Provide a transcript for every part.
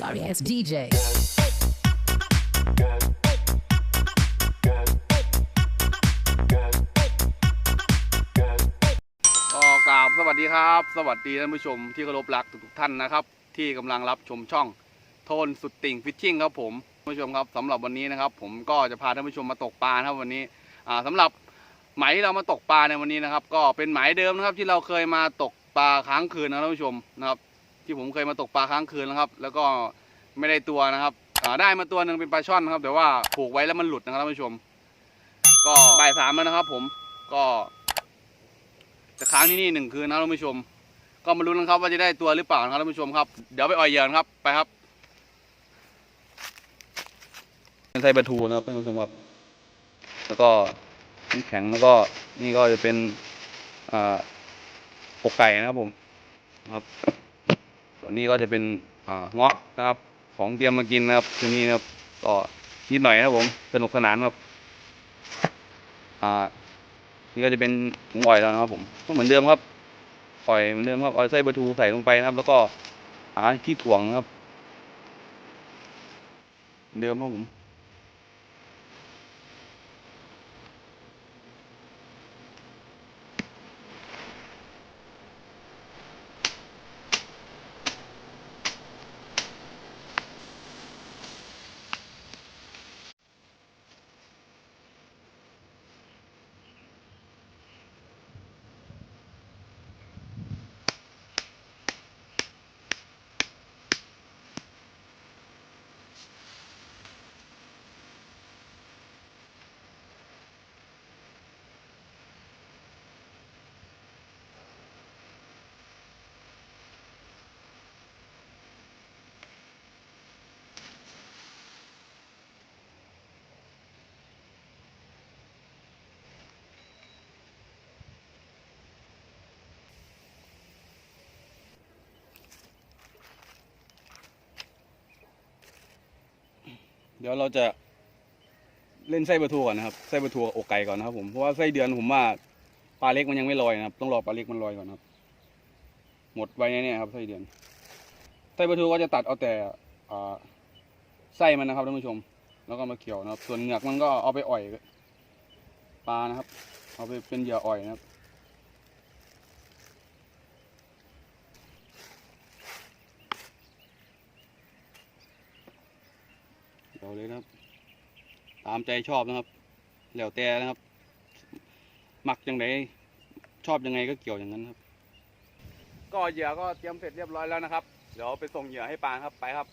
Sorry ass DJ. ก็กราบสวัสดีครับ สวัสดีท่านผู้ชมที่เคารพรักทุกๆท่านนะครับ ที่กำลังรับชมช่องโทนสุดติ่งฟิชชิ่งครับผมท่านผู้ชมครับสำหรับวันนี้นะครับ ผมก็จะพาท่านผู้ชมมาตกปลานะครับวันนี้อ่าสำหรับหมายที่เรามาตกปลาในวันนี้นะครับ ก็เป็นหมายเดิมนะครับที่เราเคยมาตกปลาค้างคืนนะครับท่านผู้ชมนะครับ ที่ผมเคยมาตกปลาค้างคืนนะครับ แล้วก็ไม่ได้ตัวนะครับได้มาตัวหนึ่งเป็นปลาช่อนนะครับ แต่ว่าผูกไว้แล้วมันหลุดนะครับท่านผู้ชม ก็บ่ายสามแล้วนะครับ ผมก็จะค้างที่นี่หนึ่งคืนนะครับท่านผู้ชม ก็มาลุ้นกันครับ ว่าจะได้ตัวหรือเปล่านะครับท่านผู้ชมครับเดี๋ยวไปอ่อยเหยื่อครับไปครับเป็นไส้ปลาทูนะครับท่านผู้ชมครับแล้วก็น้ำแข็งแล้วก็นี่ก็จะเป็นอ่าอกไก่นะครับผมครับ ส่วนนี้ก็จะเป็นเงาะนะครับ ของเตรียมมากินนะครับทีนี้นะครับก็นิดหน่อยนะผมสนุกสนานครับอ่านี่ก็จะเป็นหมูอ่อยแล้วนะครับผมก็เหมือนเดิมครับอ่อยเหมือนเดิมครับเอาไส้ปลาทูใส่ลงไปนะครับ แล้วก็หาที่ถ่วงนะครับ เดิมครับผม เดี๋ยวเราจะเล่นไส้ปลาทูก่อนนะครับไส้ปลาทูอกไก่ก่อนนะครับ ผมเพราะว่าไส้เดือนผมว่าปลาเล็กมันยังไม่ลอยนะครับ ต้องรอปลาเล็กมันลอยก่อนครับ หมดไว้แน่ๆครับไส้เดือนไส้ปลาทูก็จะตัดเอาแต่อไส้มันนะครับท่านผู้ชม แล้วก็มาเคี่ยวนะครับ ส่วนเหงือกมันก็เอาไปอ่อยปลานะครับ เอาไปเป็นเหยื่ออ่อยนะครับ เดี๋ยวเลยนะครับ ตามใจชอบนะครับ แล้วแต่นะครับ หมักยังไงชอบยังไงก็เกี่ยวอย่างนั้นครับ ก็เหยื่อก็เตรียมเสร็จเรียบร้อยแล้วนะครับ เดี๋ยวไปส่งเหยื่อให้ปลาครับไปครับ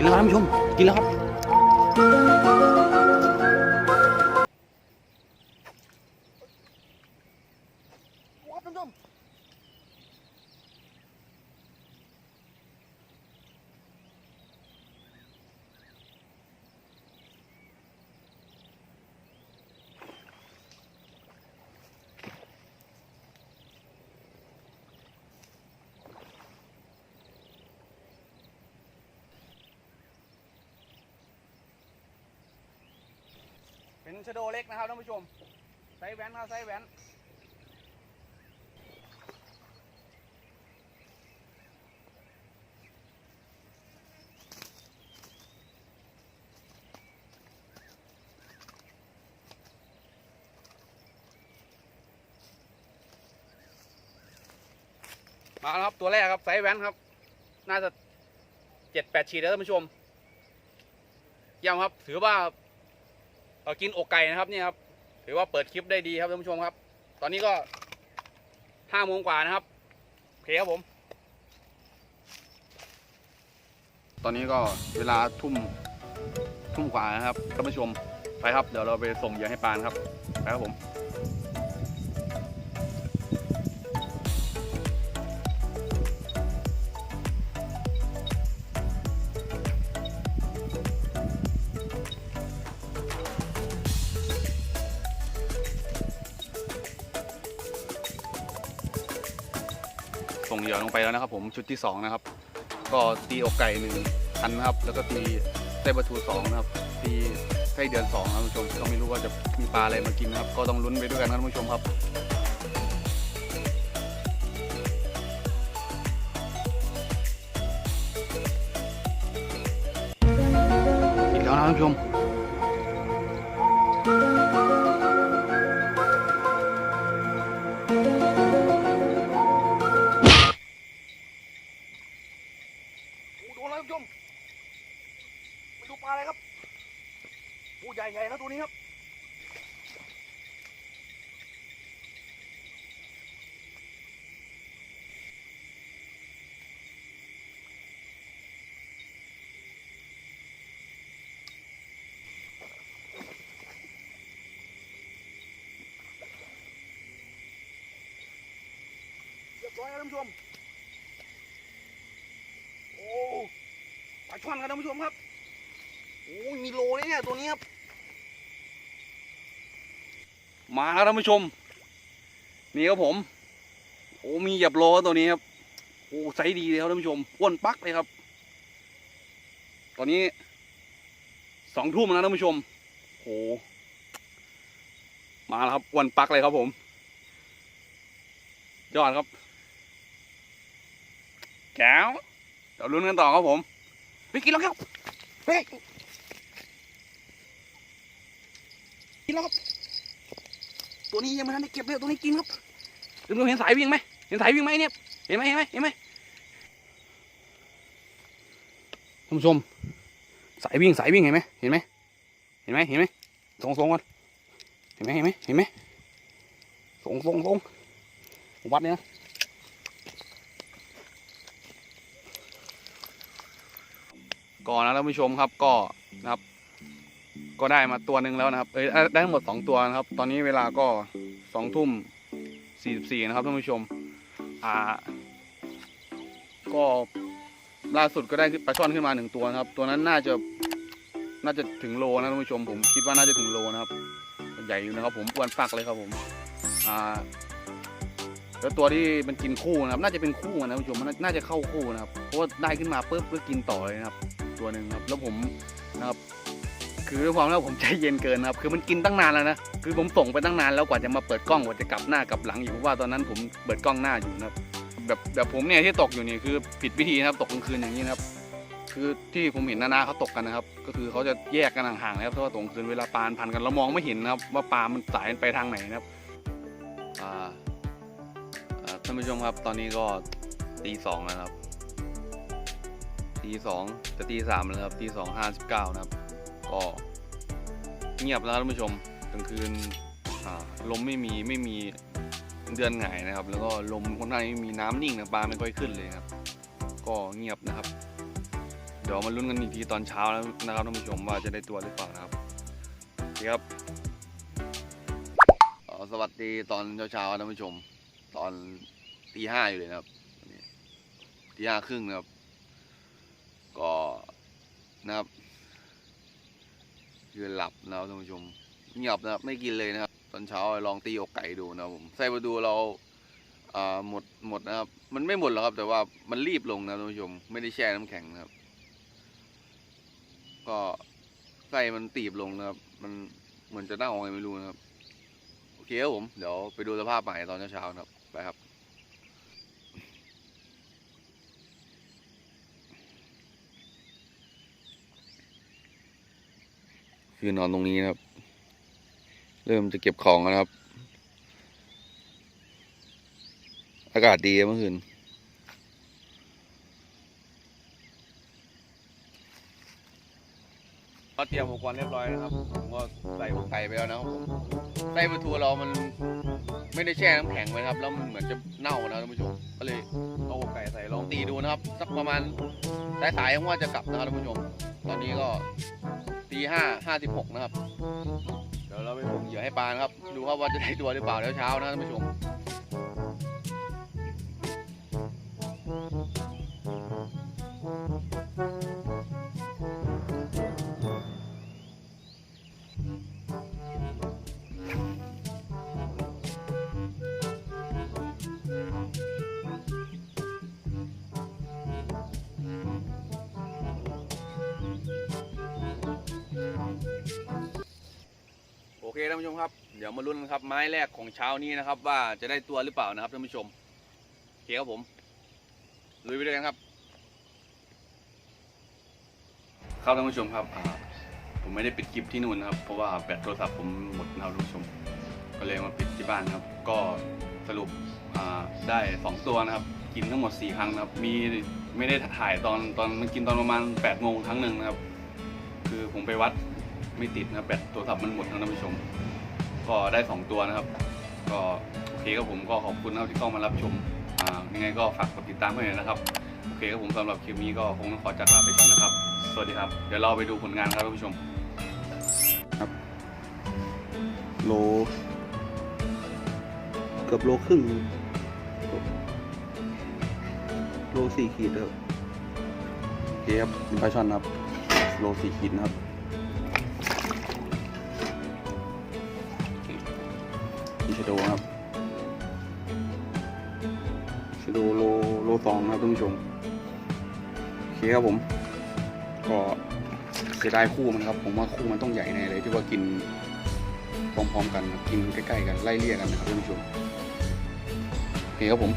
กินแล้วครับท่านผู้ชม กินแล้วครับ เป็นชโดเล็กนะครับท่านผู้ชมไซส์แว้นครับไซส์แว้นมาแล้วครับ ตัวแรกครับไซส์แว้นครับ น่าจะเจ็ดแปดขีดแล้วท่านผู้ชมเยี่ยมครับ ถือว่า เรากินอกไก่นะครับนี่ครับถือว่าเปิดคลิปได้ดีครับท่านผู้ชมครับ ตอนนี้ก็ห้าโมงกว่านะครับโอเคครับผม ตอนนี้ก็เวลาทุ่มทุ่มกว่านะครับท่านผู้ชมไปครับ เดี๋ยวเราไปส่งเหยื่อให้ปานครับไปครับผม ยื่ลงไปแล้วนะครับผมชุดที่สองนะครับ ก็ตีอกไก่หนึ่งพันนะครับ แล้วก็ตีไส้ปลาทูสองนะครับ ตีไส้เดือนสองนะครับท่านผู้ชมก็ไม่รู้ว่าจะมีปลาอะไรมากินนะครับ ก็ต้องลุ้นไปด้วยกันนะครับท่านผู้ชมครับอีกแล้วนะท่านผู้ชม ผู้ชมไปดูปลาอะไรครับโอ้ใหญ่ใหญ่นะตัวนี้ครับเรียบร้อยแล้วท่านผู้ชม โอ้ปลา ช่อนครับท่านผู้ชมครับ โอ้ยมีโลเลยเนี่ยตัวนี้ครับ มาครับท่านผู้ชม นี่ครับผม โอ้มีหยียบโลตัวนี้ครับ โอ้ไซส์ดีเลยครับท่านผู้ชมอ้วนปักเลยครับ ตอนนี้สองทุ่มแล้วท่านผู้ชมโอ้มาแล้วครับอ้วนปักเลยครับผม ยอดครับแก้วเดี๋ยวลุ้นกันต่อครับผม ไปกินแล้วครับเฮ้ยกินแล้วครับ ตัวนี้ยังไม่ทันได้เก็บเลยตัวนี้กินครับดูดูเห็นสายวิ่งไหมเห็นสายวิ่งไหมเนี่ย เห็นไหมเห็นไหมเห็นไหมท่านผู้ชม สายวิ่งสายวิ่งเห็นไหมเห็นไหมเห็นไหมเห็นไหมส่งส่งก่อนเห็นไหมเห็นไหมเห็นไหมส่งส่งส่งผมวัดเนี่ยนะ ก่อนนะท่านผู้ชมครับก็นะครับ ก็ได้มาตัวหนึ่งแล้วนะครับเอ้ยได้ทั้งหมดสองตัวนะครับ ตอนนี้เวลาก็สองทุ่มสี่สิบสี่นะครับท่านผู้ชม อ่า ก็ล่าสุดก็ได้ปลาช่อนขึ้นมาหนึ่งตัวนะครับ ตัวนั้นน่าจะน่าจะถึงโลนะท่านผู้ชมผมคิดว่าน่าจะถึงโลนะครับใหญ่อยู่นะครับ ผมอ้วนฟักเลยครับผม อ่าแล้วตัวที่มันกินคู่นะครับ น่าจะเป็นคู่นะท่านผู้ชมมันน่าจะเข้าคู่นะครับเพราะว่าได้ขึ้นมาปุ๊บก็กินต่อเลยนะครับ ตัวหนึ่งครับ แล้วผมนะครับ คือด้วยความที่ว่าผมใจเย็นเกินครับ คือมันกินตั้งนานแล้วนะ คือผมส่งไปตั้งนานแล้วกว่าจะมาเปิดกล้องกว่าจะกลับหน้ากลับหลังอยู่เพราะว่าตอนนั้นผมเปิดกล้องหน้าอยู่นะครับ แบบแบบผมเนี่ยที่ตกอยู่นี่คือผิดวิธีนะครับ ตกกลางคืนอย่างนี้นะครับ คือที่ผมเห็นนานาเขาตกกันนะครับ ก็คือเขาจะแยกกันห่างๆนะครับเพราะว่าตกกลางคืนเวลาปลาพันกันเรามองไม่เห็นนะครับ ว่าปลามันสายไปทางไหนนะครับท่านผู้ชมครับตอนนี้ก็ตีสองแล้วนะครับ ตีสองจะตีสามแล้วครับตีสองห้าสิบเก้านะครับ ก็เงียบแล้วท่านผู้ชมกลางคืนลมไม่มีไม่มีเดือนหงายนะครับ แล้วก็ลมค่อนข้างไม่มีน้ำนิ่งนะปลาไม่ค่อยขึ้นเลยครับ ก็เงียบนะครับ เดี๋ยวมาลุ้นกันอีกทีตอนเช้านะครับท่านผู้ชมว่าจะได้ตัวหรือเปล่านะครับคครับสวัสดีตอนเช้าๆท่านผู้ชม ตอนตีห้าอยู่เลยนะครับตีห้าครึ่งนะครับ ก็นะครับคือหลับนะครับท่านผู้ชมเงียบนะครับไม่กินเลยนะครับ ตอนเช้าลองตีอกไก่ดูนะผมใส่มาดูเราหมดหมดนะครับ มันไม่หมดหรอกครับ แต่ว่ามันรีบลงนะท่านผู้ชม ไม่ได้แช่น้ำแข็งนะครับ ก็ไส้มันตีบลงนะครับ มันเหมือนจะเน่าไงไม่รู้นะครับ โอเคครับผม เดี๋ยวไปดูสภาพใหม่ตอนเช้าๆนะครับ ไปครับ คือนอนตรงนี้นะครับ เริ่มจะเก็บของแล้วนะครับ อากาศดีเมื่อคืน ก็เตรียมอุปกรณ์เรียบร้อยนะครับผมก็ใส่อกไก่ไปแล้วนะครับผมไส้ปลาทูเรามันไม่ได้แช่น้ำแข็งไว้นะครับ แล้วมันเหมือนจะเน่านะท่านผู้ชมก็เลยเอาอกไก่ใส่ลองตีดูนะครับสักประมาณสายๆว่าจะกลับนะครับท่านผู้ชม ตอนนี้ก็ตีห้าห้าสิบหกนะครับ เดี๋ยวเราไปส่งเหยื่อให้ปลานะครับ ดูครับว่าจะได้ตัวหรือเปล่าเดี๋ยวเช้านะท่านผู้ชม ท่านผู้ชมครับ เดี๋ยวมาลุ้นกันครับไม้แรกของเช้านี้นะครับ ว่าจะได้ตัวหรือเปล่านะครับท่านผู้ชมโอเคครับผมลุยไปด้วยกันครับครับท่านผู้ชมครับผมไม่ได้ปิดคลิปที่นู่นนะครับ เพราะว่าแบตโทรศัพท์ผมหมดนะครับท่านผู้ชม ก็เลยมาปิดที่บ้านครับ ก็สรุปได้สองตัวนะครับ กินทั้งหมดสี่ครั้งนะครับ มีไม่ได้ถ่ายตอนตอนมันกินตอนประมาณแปดโมงครั้งหนึ่งนะครับ คือผมไปวัด ไม่ติดนะแบตโทรศัพท์มันหมดนะท่านผู้ชม ก็ได้สองตัวนะครับ ก็โอเคครับผมก็ขอบคุณนะครับที่เข้ามารับชมอ่ายังไงก็ฝากกดติดตามให้หน่อยนะครับโอเคครับผมสำหรับคลิปนี้ก็คงต้องขอจากลาไปก่อนนะครับ สวัสดีครับ เดี๋ยวเราไปดูผลงานครับท่านผู้ชมโลเกือบโลครึ่งโลสี่ขีดครับโอเคครับปลาช่อนครับโลสี่ขีดนะครับ ชโดครับชโดโลโลสองครับท่านผู้ชมโอเคครับผม ก็เสียดายคู่มันครับ ผมว่าคู่มันต้องใหญ่แน่เลยที่ว่ากินพร้อมๆกันกินใกล้ๆกันไล่เลี่ยกันนะครับท่านผู้ชมโอเคครับผม